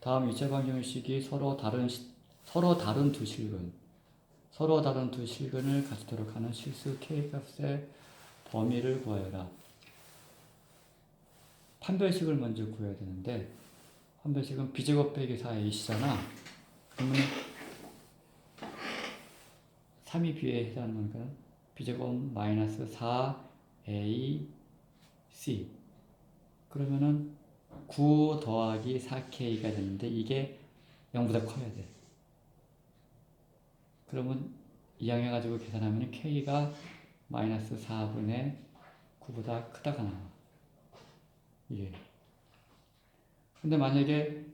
다음 이차 방정식이 서로 다른 시- 서로 다른 두 실근 서로 다른 두 실근을 가지도록 하는 실수 k 값의 범위를 구하여라. 판별식을 먼저 구해야 되는데 판별식은 b제곱 빼기 4ac잖아. 그러면 3이 b에 해당하는 거니까 b제곱 마이너스 4ac 그러면은 9 더하기 4k가 되는데 이게 0보다 커야 돼. 그러면 이항해 가지고 계산하면 k가 마이너스 4분의 9보다 크다가 나와. 이게. 근데 만약에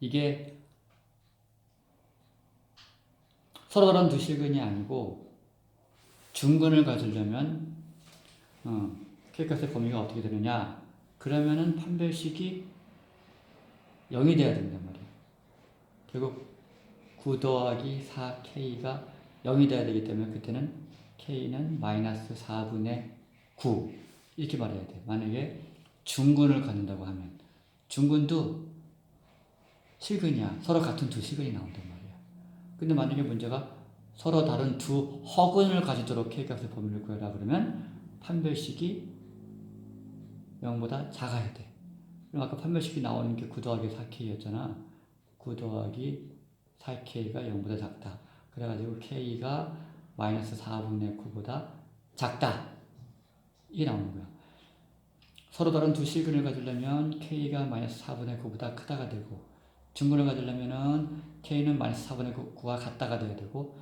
이게 서로 다른 두 실근이 아니고 중근을 가지려면 어, k값의 범위가 어떻게 되느냐? 그러면은 판별식이 0이 돼야 된단 말이야. 결국 9 더하기 4k가 0이 돼야 되기 때문에 그때는 k는 마이너스 4분의 9 이렇게 말해야 돼. 만약에 중근을 갖는다고 하면 중근도 실근이야. 서로 같은 두 실근이 나온단 말이야. 근데 만약에 문제가 서로 다른 두 허근을 가지도록 k값의 범위를 구해라 그러면 판별식이 0보다 작아야 돼. 그럼 아까 판별식이 나오는 게 9 더하기 4k였잖아. 9 더하기 4k가 0보다 작다. 그래가지고 k가 마이너스 4분의 9보다 작다. 이게 나오는 거야. 서로 다른 두 실근을 가지려면 k가 마이너스 4분의 9보다 크다가 되고 중근을 가지려면은 k는 마이너스 4분의 9가 같다가 돼야 되고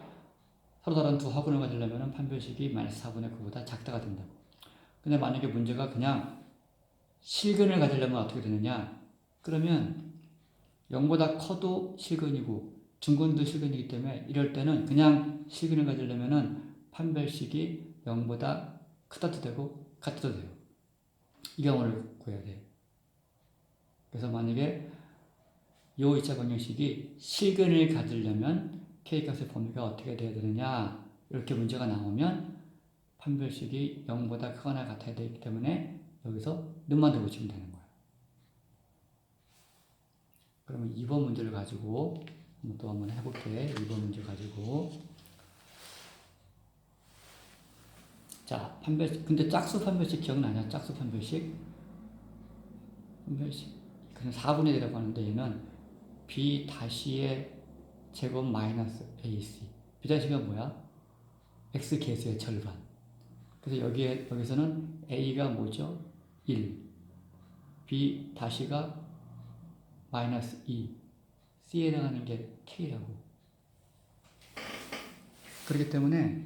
서로 다른 두 허근을 가지려면은 판별식이 마이너스 4분의 9보다 작다가 된다고. 근데 만약에 문제가 그냥 실근을 가지려면 어떻게 되느냐? 그러면 0보다 커도 실근이고 중근도 실근이기 때문에 이럴 때는 그냥 실근을 가지려면은 판별식이 0보다 크다도 되고 같아도 돼요. 이 경우를 구해야 돼. 그래서 만약에 요 2차 방정식이 실근을 가지려면 k값의 범위가 어떻게 돼야 되느냐 이렇게 문제가 나오면 판별식이 0보다 크거나 같아야 되기 때문에 여기서 눈만 대고 치면 되는 거예요. 그러면 2번 문제를 가지고 또 한번 해볼게. 2번 문제 가지고 자 판별식 근데 짝수 판별식 기억나냐? 짝수 판별식 판별식 그냥 4분의 1이라고 하는데 얘는 b 다시의 제곱 마이너스 ac b 다시가 뭐야? x 개수의 절반 그래서 여기에 여기서는 a가 뭐죠? 1 b 다시가 마이너스 2 c에 해당하는 게 k라고. 그렇기 때문에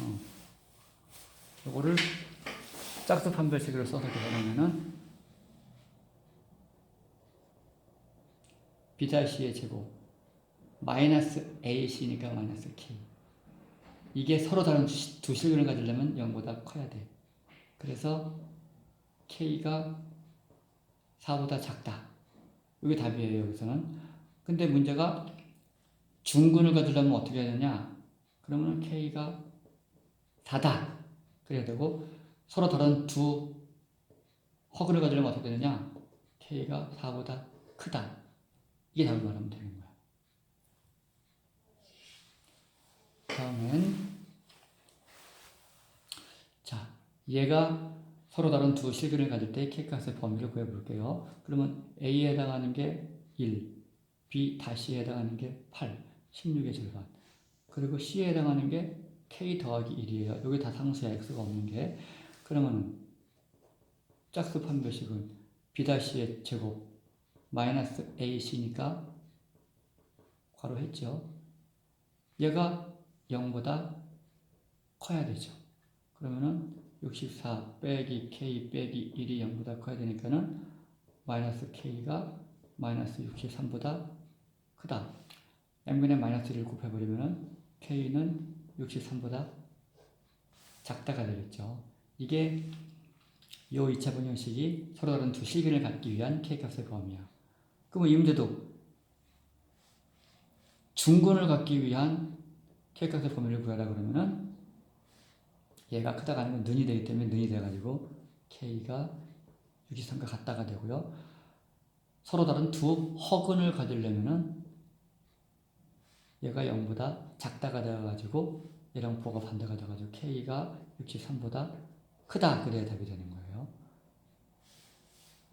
어, 이거를 짝수 판별식으로 써서 계산하면은 b-의 제곱 마이너스 ac니까 마이너스 k. 이게 서로 다른 두, 두 실근을 가지려면 0보다 커야 돼 그래서 k가 4보다 작다. 이게 답이에요 여기서는. 근데 문제가 중근을 가지려면 어떻게 해야 되냐? 그러면 k가 4다. 그래야 되고 서로 다른 두 허근을 가지려면 어떻게 되느냐? K가 4보다 크다. 이게 답을 말하면 되는 거야. 다음엔 자 얘가 서로 다른 두 실근을 가질 때 k값의 범위를 구해볼게요 그러면 a에 해당하는 게 1, b 다시에 해당하는 게 8, 16의 절반 그리고 c에 해당하는 게 k 더하기 1이에요. 여기 다 상수야 x가 없는 게. 그러면 짝수 판별식은 b-의 제곱 마이너스 ac니까 괄호 했죠. 얘가 0보다 커야 되죠. 그러면은 64 빼기 k 빼기 1이 0보다 커야 되니까는 마이너스 k가 마이너스 63보다 크다. n분의 마이너스 1을 곱해버리면은 k는 63보다 작다가 되겠죠. 이게 요 2차 방정식이 서로 다른 두 실근을 갖기 위한 k값의 범위야. 그러면 이 문제도 중근을 갖기 위한 k값의 범위를 구하라 그러면은 얘가 크다가 아니면 는이 되기 때문에 는이 돼가지고 k가 63과 같다가 되고요. 서로 다른 두 허근을 가지려면은 얘가 0보다 작다가 되어가지고 얘랑 보가 반대가 돼가지고 k가 63보다 크다 그래야 답이 되는 거예요.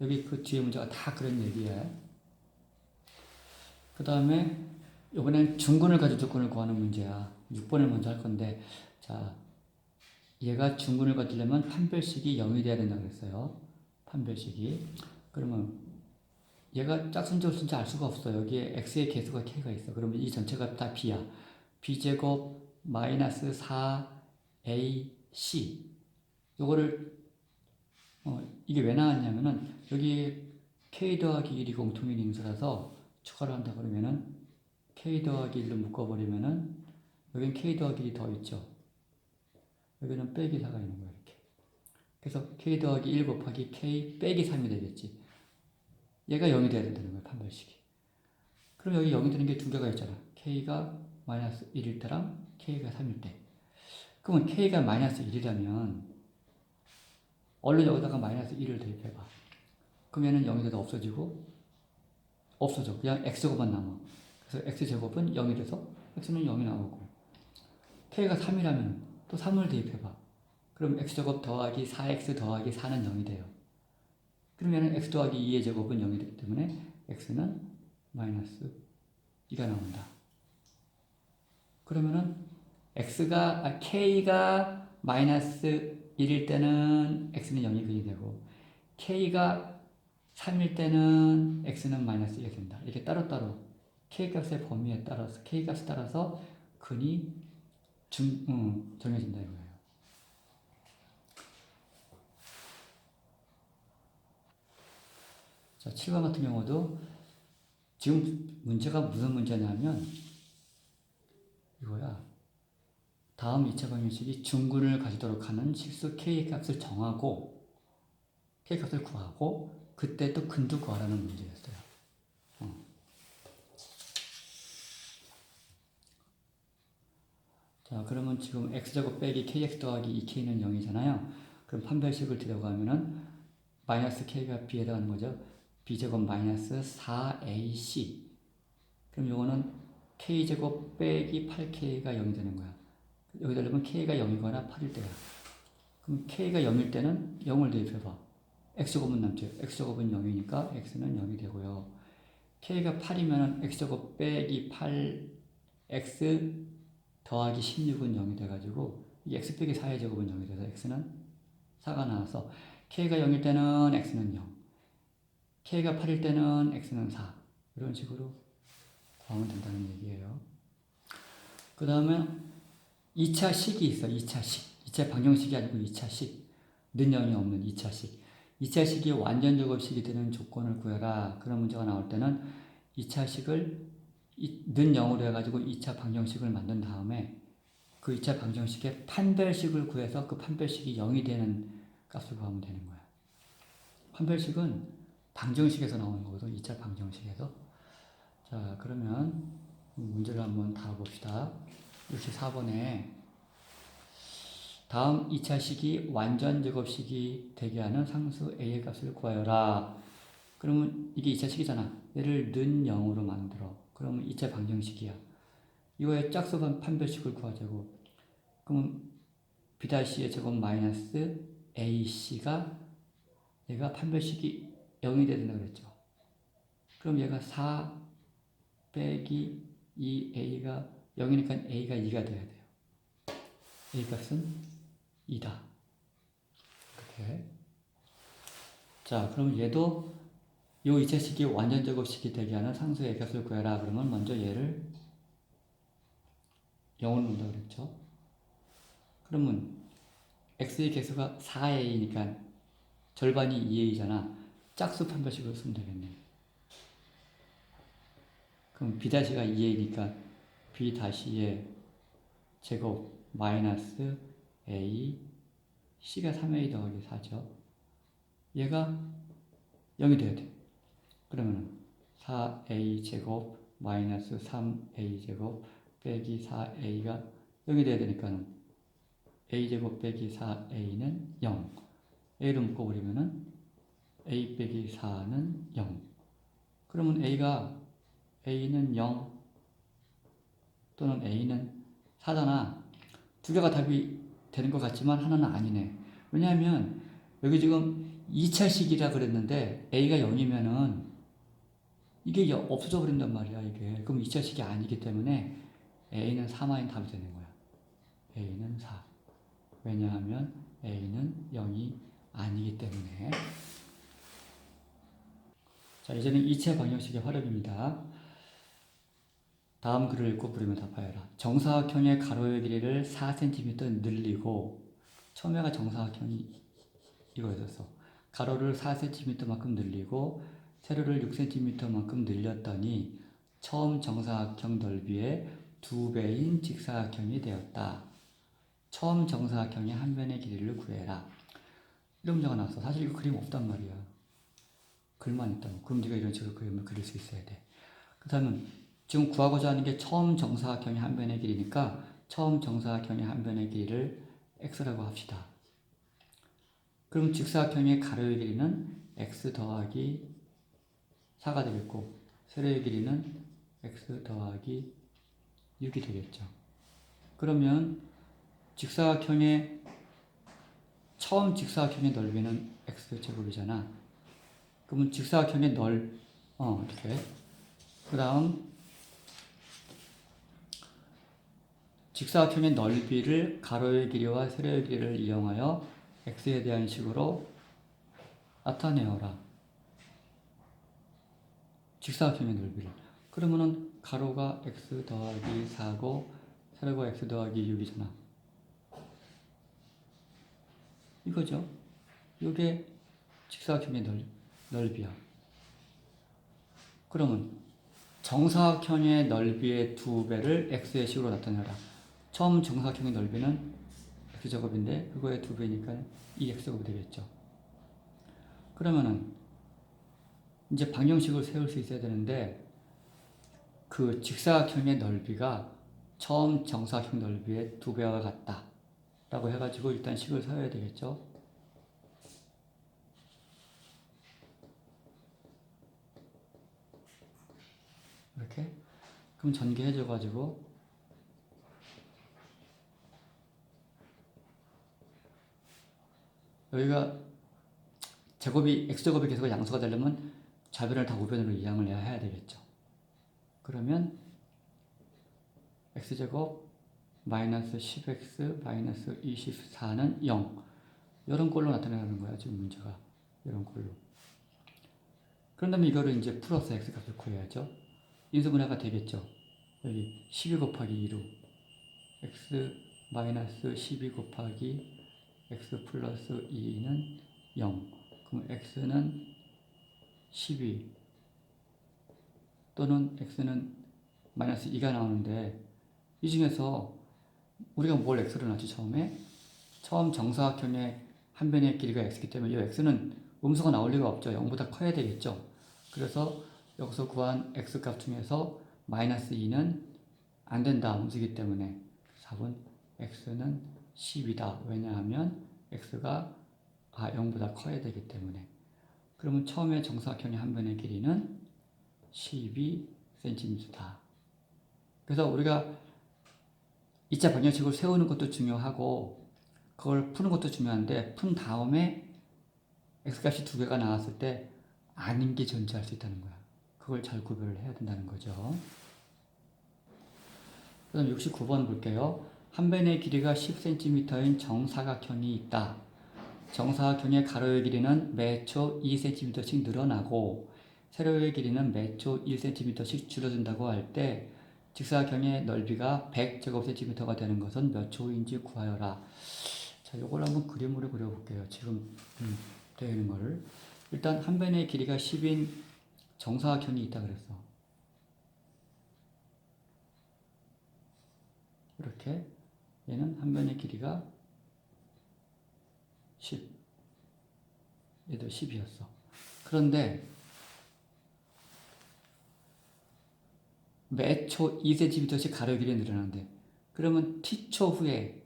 여기 그 뒤에 문제가 다 그런 얘기예요. 그 다음에 이번엔 중근을 가지고 조건을 구하는 문제야. 6번을 먼저 할 건데 자 얘가 중근을 가지려면 판별식이 0이 돼야 된다 그랬어요. 판별식이 그러면 얘가 짝수인지 없인지 알 수가 없어. 여기에 x의 개수가 k가 있어. 그러면 이 전체가 다 b야. b제곱 마이너스 4ac 요거를 어, 이게 왜 나왔냐면은 여기 k 더하기 1이 공통인 인수라서 추가를 한다 그러면은 k 더하기 1로 묶어버리면은 여긴 k 더하기 1이 더 있죠. 여기는 빼기 4가 있는 거야 이렇게. 그래서 k 더하기 1 곱하기 k 빼기 3이 되겠지. 얘가 0이 돼야 된다는 거야 판별식이. 그럼 여기 0이 되는 게 두 개가 있잖아. k가 마이너스 1일 때랑 k가 3일 때. 그러면 k가 마이너스 1이라면 얼른 여기다가 마이너스 1을 대입해봐. 그러면은 0이 돼도 없어지고 없어져. 그냥 x제곱만 남아. 그래서 x제곱은 0이 돼서 x는 0이 나오고 k가 3이라면 또 3을 대입해봐. 그럼 x제곱 더하기 4x 더하기 4는 0이 돼요. 그러면 x 더하기 2의 제곱은 0이 되기 때문에 x는 마이너스 2가 나온다. 그러면은 x가 아, k가 마이너스 1일 때는 x는 0이 근이 되고 k가 3일 때는 x는 마이너스 1이 된다. 이렇게 따로따로 k 값의 범위에 따라서 k 값에 따라서 근이 중, 음, 정해진다 이거예요. 자, 7번 같은 경우도 지금 문제가 무슨 문제냐면 이거야. 다음 2차 방정식이 중근을 가지도록 하는 실수 k 값을 정하고 k 값을 구하고 그때 또 근도 구하라는 문제였어요. 자, 그러면 지금 x제곱 빼기 kx 더하기 2k는 0이잖아요. 그럼 판별식을 들어가면은 마이너스 k가 b에 해당하는 거죠. b제곱 마이너스 4ac. 그럼 요거는 k제곱 빼기 8k가 0이 되는 거야. 여기다 넣으면 k가 0이거나 8일 때야. 그럼 k가 0일 때는 0을 대입해봐. x제곱은 남죠. x제곱은 0이니까 x는 0이 되고요. k가 8이면 x제곱 빼기 8x 더하기 16은 0이 돼가지고 이 x 빼기 4의 제곱은 0이 돼서 x는 4가 나와서 k가 0일 때는 x는 0 k가 8일 때는 x는 4 이런 식으로 구하면 된다는 얘기예요. 그 다음에 2차 식이 있어. 2차 식. 2차 방정식이 아니고 2차 식. 는 0이 없는 2차 식. 2차 식이 완전 제곱식이 되는 조건을 구해라. 그런 문제가 나올 때는 2차 식을 는 0으로 해가지고 2차 방정식을 만든 다음에 그 2차 방정식의 판별식을 구해서 그 판별식이 0이 되는 값을 구하면 되는 거야. 판별식은 방정식에서 나오는 거거든. 2차 방정식에서. 자, 그러면 문제를 한번 다뤄봅시다. 64번에 다음 2차 식이 완전 제곱식이 되게 하는 상수 a의 값을 구하여라. 그러면 이게 2차 식이잖아. 얘를 는 0으로 만들어. 그러면 2차 방정식이야. 이거의 짝수 판별식을 구하자고. 그러면 b'의 제곱 마이너스 ac가 얘가 판별식이 0이 된다 그랬죠. 그럼 얘가 4 빼기 2a가 0이니까 a가 2가 돼야 돼요. a 값은 2다. 이렇게. 자, 그럼 얘도 요 2차식이 완전 제곱식이 되게 하는 상수의 값을 구해라. 그러면 먼저 얘를 0으로 놓는다 그랬죠. 그러면 x의 개수가 4a니까 절반이 2a잖아. 짝수 판별식으로 쓰면 되겠네. 그럼 b 가 2a니까 b 의 제곱 마이너스 a c가 3a 더하기 4죠. 얘가 0이 돼야 돼. 그러면 4a 제곱 마이너스 3a 제곱 빼기 4a가 0이 돼야 되니까 a 제곱 빼기 4a는 0. a로 묶어버리면은 a 빼기 4는 0. 그러면 A가 A는 0 또는 A는 4잖아. 두 개가 답이 되는 것 같지만 하나는 아니네. 왜냐하면 여기 지금 2차식이라 그랬는데 A가 0이면은 이게 여- 없어져 버린단 말이야 이게. 그럼 2차식이 아니기 때문에 A는 4만이 답이 되는 거야. A는 4. 왜냐하면 A는 0이 아니기 때문에. 자, 이제는 2차 방정식의 활용입니다. 다음 글을 읽고 부르면 답하여라. 정사각형의 가로의 길이를 4cm 늘리고 처음에가 정사각형이 이거였었어. 가로를 4cm만큼 늘리고 세로를 6cm만큼 늘렸더니 처음 정사각형 넓이의 두 배인 직사각형이 되었다. 처음 정사각형의 한 변의 길이를 구해라. 이런 문제가 나왔어. 사실 이거 그림 없단 말이야. 글만 있다고. 그럼 네가 이런 식으로 그림을 그릴 수 있어야 돼. 그 다음은 지금 구하고자 하는 게 처음 정사각형의 한 변의 길이니까 처음 정사각형의 한 변의 길이를 x라고 합시다. 그럼 직사각형의 가로의 길이는 x 더하기 4가 되겠고 세로의 길이는 x 더하기 6이 되겠죠. 그러면 직사각형의 처음 직사각형의 넓이는 x 제곱이잖아. 그러면 직사각형의 넓, 어 이렇게. 그 다음 직사각형의 넓이를 가로의 길이와 세로의 길이를 이용하여 x에 대한 식으로 나타내어라. 직사각형의 넓이를. 그러면은 가로가 x 더하기 4고 세로가 x 더하기 6이잖아. 이거죠. 이게 직사각형의 넓, 넓이야. 그러면 정사각형의 넓이의 두 배를 x의 식으로 나타내라. 처음 정사각형의 넓이는 x제곱인데 그거의 두 배니까 2x제곱이 되겠죠. 그러면은 이제 방정식을 세울 수 있어야 되는데 그 직사각형의 넓이가 처음 정사각형 넓이의 두 배와 같다. 라고 해가지고 일단 식을 세워야 되겠죠. 이렇게 그럼 전개해줘가지고 여기가 제곱이 x제곱이 계속 양수가 되려면 좌변을 다 우변으로 이항을 해야 되겠죠. 그러면 x제곱 마이너스 10x 마이너스 24는 0 이런 꼴로 나타나는 거야 지금 문제가. 이런 꼴로. 그런 다음에 이거를 이제 플러스 x 값을 구해야죠. 인수분해가 되겠죠. 여기 12 곱하기 2로 x 마이너스 12 곱하기 x 플러스 2는 0 그럼 x는 12 또는 x는 마이너스 2가 나오는데 이 중에서 우리가 뭘 x로 놨지 처음에? 처음 정사각형의 한 변의 길이가 x이기 때문에 이 x는 음수가 나올 리가 없죠. 0보다 커야 되겠죠. 그래서 여기서 구한 x값 중에서 마이너스 2는 안 된다. 음수이기 때문에 답은 x는 10이다. 왜냐하면 x가 아 0보다 커야 되기 때문에 그러면 처음에 정사각형의 한 변의 길이는 12cm다. 그래서 우리가 2차 방정식을 세우는 것도 중요하고 그걸 푸는 것도 중요한데 푼 다음에 x값이 두 개가 나왔을 때 아닌 게 존재할 수 있다는 거야. 그걸 잘 구별을 해야 된다는 거죠. 그다음 69번 볼게요. 한 변의 길이가 10cm인 정사각형이 있다. 정사각형의 가로의 길이는 매초 2cm씩 늘어나고 세로의 길이는 매초 1cm씩 줄어든다고 할 때 직사각형의 넓이가 100제곱cm가 되는 것은 몇 초인지 구하여라. 자, 이걸 한번 그림으로 그려볼게요. 지금 음, 되어 있는 거를. 일단 한 변의 길이가 10인 정사각형이 있다 그랬어. 이렇게 얘는 한 변의 길이가 10. 얘도 10이었어. 그런데 매초 2cm씩 가로의 길이 늘어나는데 그러면 t초 후에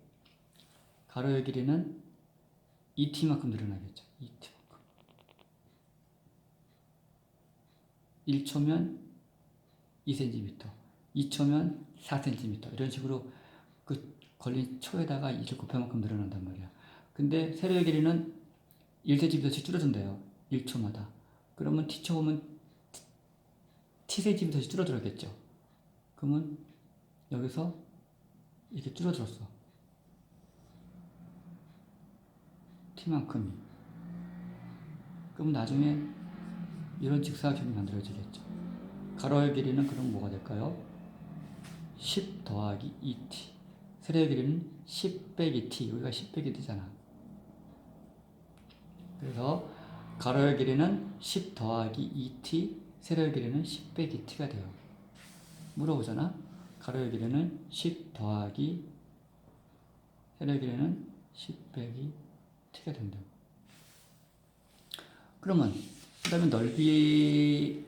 가로의 길이는 2t만큼 늘어나겠죠. 2t만큼. 1초면 2cm, 2초면 4cm 이런 식으로 그 걸린 초에다가 1을 곱할 만큼 늘어난단 말이야. 근데 세로의 길이는 1cm씩 줄어든대요. 1초마다. 그러면 t초 오면 tcm씩 줄어들었겠죠. 그러면 여기서 이렇게 줄어들었어. t만큼이. 그럼 나중에 이런 직사각형이 만들어지겠죠. 가로의 길이는 그럼 뭐가 될까요? 10 더하기 2t. 세로의 길이는 10 빼기 t. 우리가 10 빼기 t잖아. 그래서 가로의 길이는 10 더하기 2t, 세로의 길이는 10 빼기 t가 돼요. 물어보잖아. 가로의 길이는 10 더하기 세로의 길이는 10 빼기 t가 된다고. 그러면 그 다음에 넓이를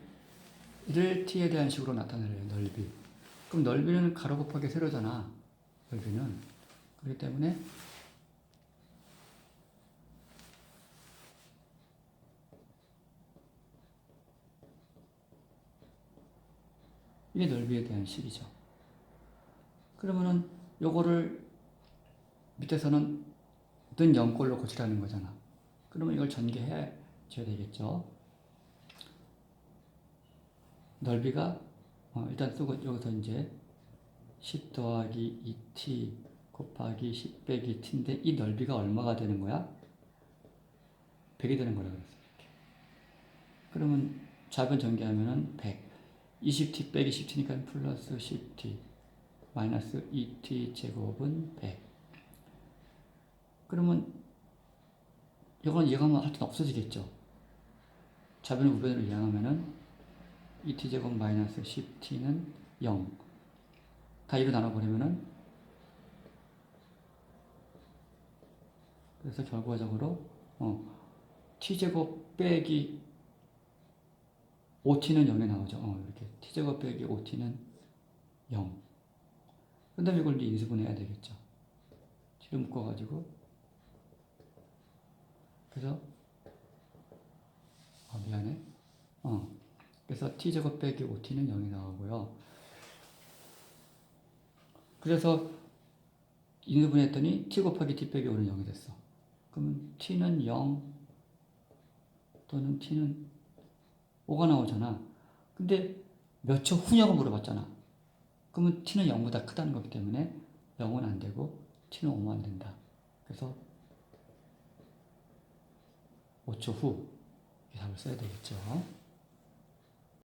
t에 대한 식으로 나타내래요. 넓이. 그럼 넓이는 가로 곱하기 세로잖아. 넓이는 그렇기 때문에 이게 넓이에 대한 식이죠. 그러면은 요거를 밑에서는 는 0꼴로 고치라는 거잖아. 그러면 이걸 전개해 줘야 되겠죠. 넓이가 어, 일단 쓰고 여기서 이제 10 더하기 2t 곱하기 10 빼기 t인데 이 넓이가 얼마가 되는 거야? 100이 되는 거라 그랬어. 그러면 좌변 전개하면은 100. 20t 빼기 10t니까 플러스 10t 마이너스 2t 제곱은 100. 그러면 이건 이해가면 하여튼 없어지겠죠. 좌변을 우변으로 이항하면은 2t 제곱 마이너스 10t는 0. 다 2로 나눠버리면은 그래서 결과적으로 어, t 제곱 빼기 5t는 0에 나오죠. 어, 이렇게 t 제곱 빼기 5t는 0. 그 다음에 이걸 인수분해야 되겠죠. t를 묶어가지고 그래서 아 미안해. 어. 그래서 t 제곱 빼기 5t는 0이 나오고요. 그래서 인수분해했더니 t 곱하기 t 빼기 5는 0이 됐어. 그러면 t는 0 또는 t는 5가 나오잖아. 근데 몇 초 후냐고 물어봤잖아. 그러면 t는 0보다 크다는 거기 때문에 0은 안 되고 t는 5만 된다. 그래서 5초 후이 답을 써야 되겠죠.